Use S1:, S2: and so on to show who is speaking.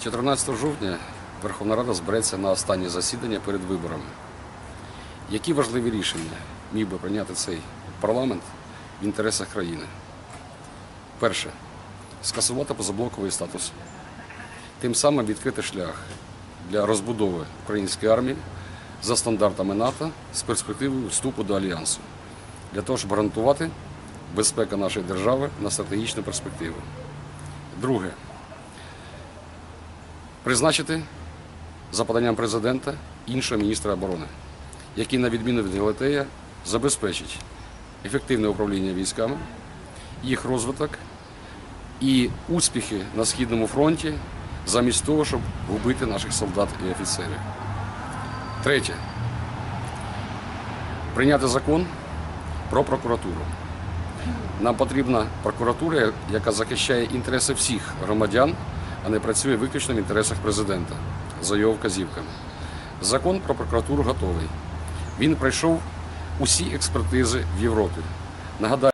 S1: 14 жовтня Верховна Рада збереться на останнє засідання перед виборами. Які важливі рішення міг би прийняти цей парламент в інтересах країни? Перше скасувати позаблоковий статус, тим самим відкрити шлях для розбудови української армії за стандартами НАТО з перспективою вступу до альянсу, для того, щоб гарантувати безпеку нашої держави на стратегічну перспективу. Друге призначити за поданням президента іншого міністра оборони, який, на відміну від Галатея, забезпечить ефективне управління військами, їх розвиток і успіхи на Східному фронті, замість того, щоб губити наших солдат і офіцерів. Третє. Прийняти закон про прокуратуру. Нам потрібна прокуратура, яка захищає інтереси всіх громадян, а не працює виключно в інтересах президента за його вказівками. Закон про прокуратуру готовий. Він пройшов усі експертизи в Європі. Нагадаю,